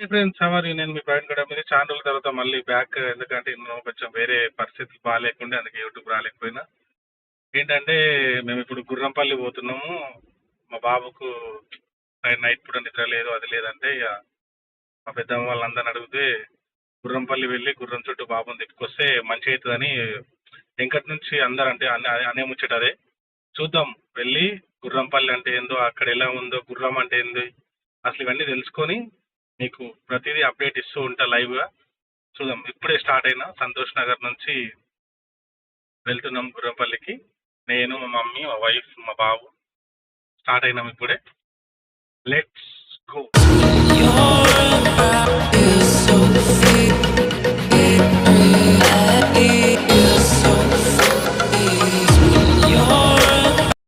Friends సవారి నేను మీ ప్రవీణ్ గడ మీద చాలా రోజుల తర్వాత మళ్ళీ బ్యాక్ ఎందుకంటే నేను కొంచెం వేరే పరిస్థితులు బాగాలేకుండే అందుకే యూట్యూబ్ రాలేకపోయినా. ఏంటంటే మేము ఇప్పుడు గుర్రంపల్లి పోతున్నాము. మా బాబుకు నైట్ నైట్ పూట నిద్ర లేదు అది లేదంటే ఇక మా పెద్దమ్మ వాళ్ళందరిని అడిగితే గుర్రంపల్లి వెళ్ళి గుర్రం చుట్టూ బాబుని తిప్పుకొస్తే మంచి అవుతుందని వెంకటి నుంచి అందరు అంటే అనే అనే ముచ్చట అదే. చూద్దాం వెళ్ళి గుర్రంపల్లి అంటే ఏందో అక్కడ ఎలా ఉందో గుర్రం అంటే ఏంది అసలు ఇవన్నీ తెలుసుకొని మీకు ప్రతిదీ అప్డేట్ ఇస్తూ ఉంటా లైవ్గా. చూద్దాం. ఇప్పుడే స్టార్ట్ అయినా సంతోష్ నగర్ నుంచి వెళ్తున్నాం గుర్రంపల్లికి. నేను మా మమ్మీ మా వైఫ్ మా బాబు స్టార్ట్ అయినాం ఇప్పుడే. Let's go.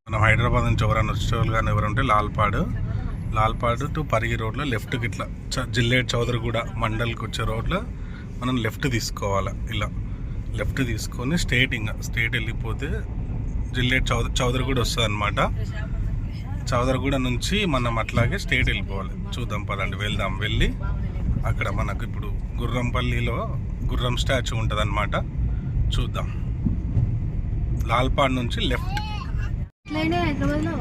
మనం హైదరాబాద్ నుంచి ఎవరైనా వచ్చేవాళ్ళు కానీ ఎవరంటే లాల్పాడు. లాల్పాడు టు పరిగి రోడ్లో లెఫ్ట్కి ఇట్లా చ- జిల్లేడ్ చౌదరిగూడ మండల్కి వచ్చే రోడ్లో మనం లెఫ్ట్ తీసుకోవాలి ఇలా. లెఫ్ట్ తీసుకొని స్ట్రేట్ ఇంకా స్ట్రేట్ వెళ్ళిపోతే జిల్లేడ్ చౌదరి చౌదరిగూడ వస్తుంది అనమాట చౌదరిగూడ నుంచి మనం అట్లాగే స్ట్రేట్ వెళ్ళిపోవాలి. చూద్దాం పదండి వెళ్దాం. వెళ్ళి అక్కడ మనకు ఇప్పుడు గుర్రంపల్లిలో గుర్రం స్టాచ్యూ ఉంటుంది చూద్దాం. లాల్పాడ్ నుంచి లెఫ్ట్.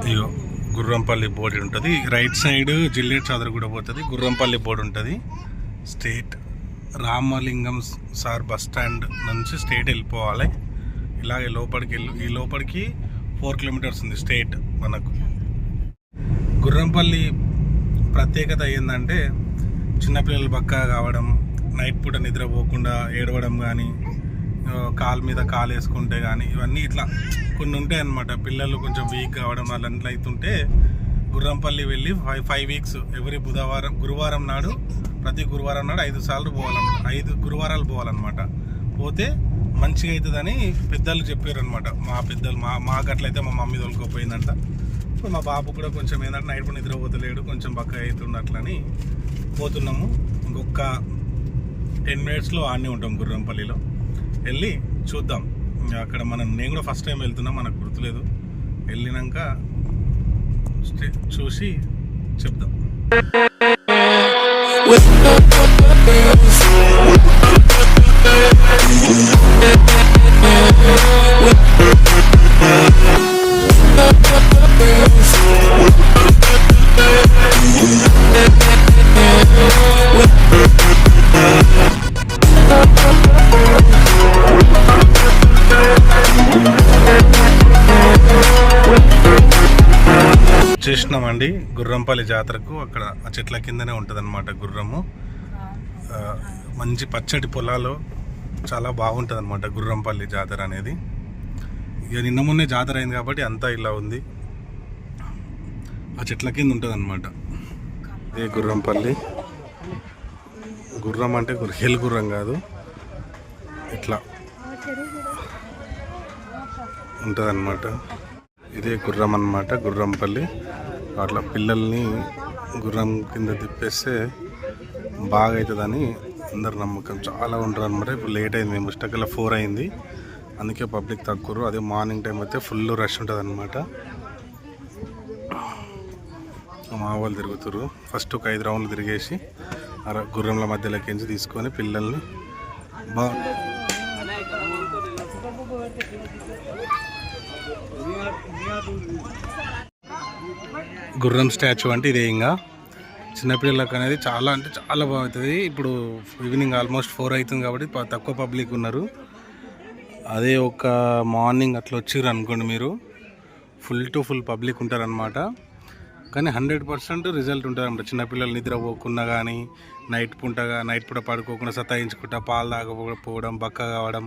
ఇగో గుర్రంపల్లి బోర్డు ఉంటుంది. రైట్ సైడ్ జిల్లెట్ చౌదరి కూడా పోతుంది. గుర్రంపల్లి బోర్డు ఉంటుంది. Straight Ramalingam sir bus stand నుంచి స్టేట్ వెళ్ళిపోవాలి. ఇలాగే లోపలికి వెళ్ళి ఈ లోపలికి ఫోర్ కిలోమీటర్స్ ఉంది స్టేట్ మనకు. గుర్రంపల్లి ప్రత్యేకత ఏంటంటే చిన్నపిల్లలు బక్క కావడం నైట్ పూట నిద్రపోకుండా ఏడవడం కానీ కాలు మీద కాలు వేసుకుంటే కానీ ఇవన్నీ ఇట్లా కొన్ని ఉంటాయి అన్నమాట. పిల్లలు కొంచెం వీక్ కావడం అలాంటి అవుతుంటే గుర్రంపల్లి వెళ్ళి ఫైవ్ ఫైవ్ వీక్స్ ఎవరి బుధవారం గురువారం నాడు ప్రతి గురువారం నాడు ఐదు సార్లు పోవాలన్నమాట. ఐదు గురువారాలు పోవాలన్నమాట. పోతే మంచిగా అవుతుందని పెద్దలు చెప్పారు అనమాట మా పెద్దలు మా మాకు అట్లయితే మా మమ్మీ తోలుకోపోయిందంట. సో మా బాబు కూడా కొంచెం ఏంటంటే నైట్ కూడా నిద్రపోతలేడు కొంచెం బక్క అవుతున్నట్లని పోతున్నాము. ఇంకొక టెన్ మినిట్స్లో ఆడనే ఉంటాం గుర్రంపల్లిలో. వెళ్ళి చూద్దాం. అక్కడ మనం నేను కూడా ఫస్ట్ టైం వెళ్తున్నా మనకు గుర్తులేదు. వెళ్ళినాక చూసి చెప్దాం. చేసినామండి గుర్రంపల్లి జాతరకు అక్కడ ఆ చెట్ల కిందనే ఉంటుంది గుర్రము. మంచి పచ్చటి పొలాలు చాలా బాగుంటుంది అనమాట గుర్రంపల్లి జాతర అనేది. ఇక నిన్న మొన్నే జాతర అయింది కాబట్టి అంతా ఇలా ఉంది. ఆ చెట్ల కింద ఉంటుంది అనమాట ఇదే గుర్రంపల్లి. గుర్రం అంటే హెల్ గుర్రం కాదు. ఇట్లా ఉంటుంది అనమాట ఇదే గుర్రం అన్నమాట గుర్రంపల్లి. అట్లా పిల్లల్ని గుర్రం కింద తిప్పేస్తే బాగా అవుతుందని అందరు నమ్మకం. చాలా ఉంటారు అనమాట ఇప్పుడు లేట్ అయింది. మేము ఇష్టకల్లా ఫోర్ అయింది. అందుకే పబ్లిక్ తక్కువ అదే మార్నింగ్ టైం అయితే ఫుల్ రష్ ఉంటుంది అనమాట మా వాళ్ళు తిరుగుతారు ఫస్ట్ ఒక ఐదు రౌండ్లు తిరిగేసి అర గుర్రంల మధ్యలోకి ఎంచి తీసుకొని పిల్లల్ని బా గుర్రం స్టాచ్యూ అంటే ఇదే ఇంకా. చిన్నపిల్లలకు అనేది చాలా అంటే చాలా బాగుంటుంది. ఇప్పుడు ఈవినింగ్ ఆల్మోస్ట్ ఫోర్ అవుతుంది కాబట్టి తక్కువ పబ్లిక్ ఉన్నారు. అదే ఒక మార్నింగ్ అట్లా వచ్చిర్రు అనుకోండి మీరు. ఫుల్ టు ఫుల్ పబ్లిక్ ఉంటారనమాట కానీ హండ్రెడ్ పర్సెంట్ రిజల్ట్ ఉంటుంది అనమాట చిన్నపిల్లలు నిద్రపోకుండా కానీ నైట్ పూటగా నైట్ పూట పడుకోకుండా సతాయించుకుంటా పాలు తాగకపోవడం బక్క కావడం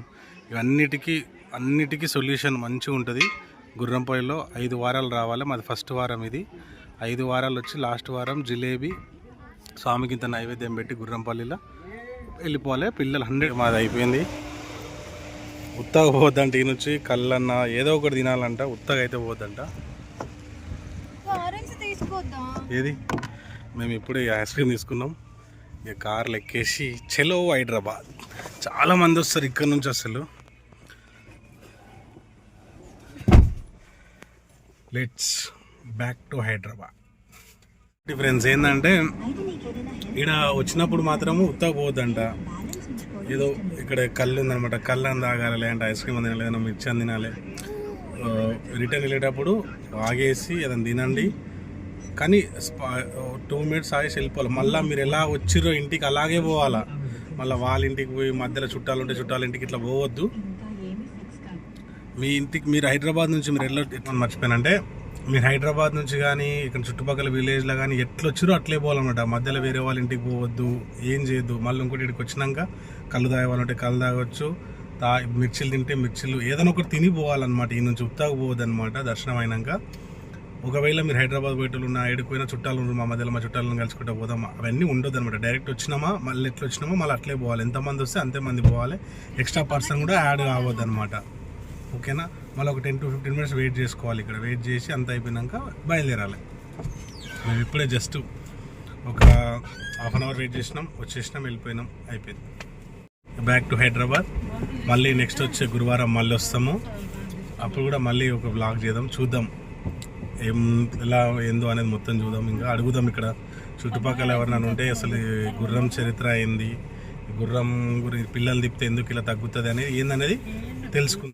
ఇవన్నిటికీ అన్నిటికీ సొల్యూషన్ మంచిగా ఉంటుంది గుర్రంపల్లిలో ఐదు వారాలు రావాలి. మాది ఫస్ట్ వారం ఇది. ఐదు వారాలు వచ్చి లాస్ట్ వారం జిలేబీ స్వామికి ఇంత నైవేద్యం పెట్టి గుర్రంపల్లిలో వెళ్ళిపోవాలి. పిల్లలు హండ్రెడ్ మాది అయిపోయింది. ఉత్తగా పోద్దంట ఈ నుంచి కళ్ళన్న ఏదో ఒకటి తినాలంట ఉత్తగా అయితే పోద్దంట. ఏది? మేము ఇప్పుడే ఐస్ క్రీమ్ తీసుకున్నాం. ఇక కార్లు ఎక్కేసి చెలో హైదరాబాద్. చాలా మంది వస్తారు ఇక్కడ నుంచి అసలు. Let's back to Hyderabad difference ఏంటంటే ఇక్కడ వచ్చినప్పుడు మాత్రము ఉత్తా పోవద్దంట. ఏదో ఇక్కడ కళ్ళు ఉందనమాట కళ్ళు అని తాగాలి లేదంటే ఐస్ క్రీమ్ అని తినాలి ఏదైనా మిర్చి అని తినాలి. రిటర్న్ వెళ్ళేటప్పుడు ఆగేసి ఏదైనా తినండి. కానీ టూ మినిట్స్ ఆగేసి వెళ్ళిపోవాలి. మళ్ళీ మీరు ఎలా వచ్చిర్రో ఇంటికి అలాగే పోవాలా. మళ్ళీ వాళ్ళ ఇంటికి పోయి మధ్యలో చుట్టాలు ఉంటే చుట్టాల ఇంటికి ఇట్లా పోవద్దు. మీ ఇంటికి మీరు హైదరాబాద్ నుంచి మీరు ఎట్లా ఎట్లా మర్చిపోయానంటే మీరు హైదరాబాద్ నుంచి కానీ ఇక్కడ చుట్టుపక్కల విలేజ్లో కానీ ఎట్లా వచ్చిరో అట్లే పోవాలన్నమాట. మధ్యలో వేరే వాళ్ళ ఇంటికి పోవద్దు ఏం చేయొద్దు. మళ్ళీ ఇంకోటి ఇక్కడికి వచ్చినాక కళ్ళు తాగేవాళ్ళంటే కళ్ళు తాగొచ్చు తా మిర్చిలు తింటే మిర్చిలు ఏదైనా ఒకటి తిని పోవాలన్నమాట. ఈ నుంచి ఉత్తాకు పోవద్దనమాట దర్శనం అయినాక. ఒకవేళ మీరు హైదరాబాద్ పోయేటోళ్ళు ఉన్నా ఏడుకోయినా చుట్టాలు ఉన్నారు మా మధ్యలో మా చుట్టాలను కలుసుకుంటూ పోదాం అవన్నీ ఉండదు అనమాట డైరెక్ట్ వచ్చినామా మళ్ళీ ఎట్లా వచ్చినామా మళ్ళీ అట్లే పోవాలి. ఎంతమంది వస్తే అంతే మంది పోవాలి. ఎక్స్ట్రా పర్సన్ కూడా యాడ్ కావద్దు అనమాట ఓకేనా? మళ్ళీ ఒక ten to fifteen minutes wait చేసుకోవాలి ఇక్కడ. వెయిట్ చేసి అంత అయిపోయినాక బయలుదేరాలి. మేము ఇప్పుడే జస్ట్ ఒక హాఫ్ అన్ అవర్ వెయిట్ చేసినాం వచ్చేసినాం వెళ్ళిపోయినాం అయిపోయింది. బ్యాక్ టు హైదరాబాద్ మళ్ళీ నెక్స్ట్ వచ్చే గురువారం మళ్ళీ వస్తాము. అప్పుడు కూడా మళ్ళీ ఒక బ్లాగ్ చేద్దాం చూద్దాం. ఏం ఎలా ఏందో అనేది మొత్తం చూద్దాం. ఇంకా అడుగుదాం ఇక్కడ. చుట్టుపక్కల ఎవరైనా ఉంటే అసలు గుర్రం చరిత్ర ఏంది? గుర్రం గురి పిల్లలు తిప్పితే ఎందుకు ఇలా తగ్గుతుంది అనేది ఏందనేది తెలుసుకుందాం.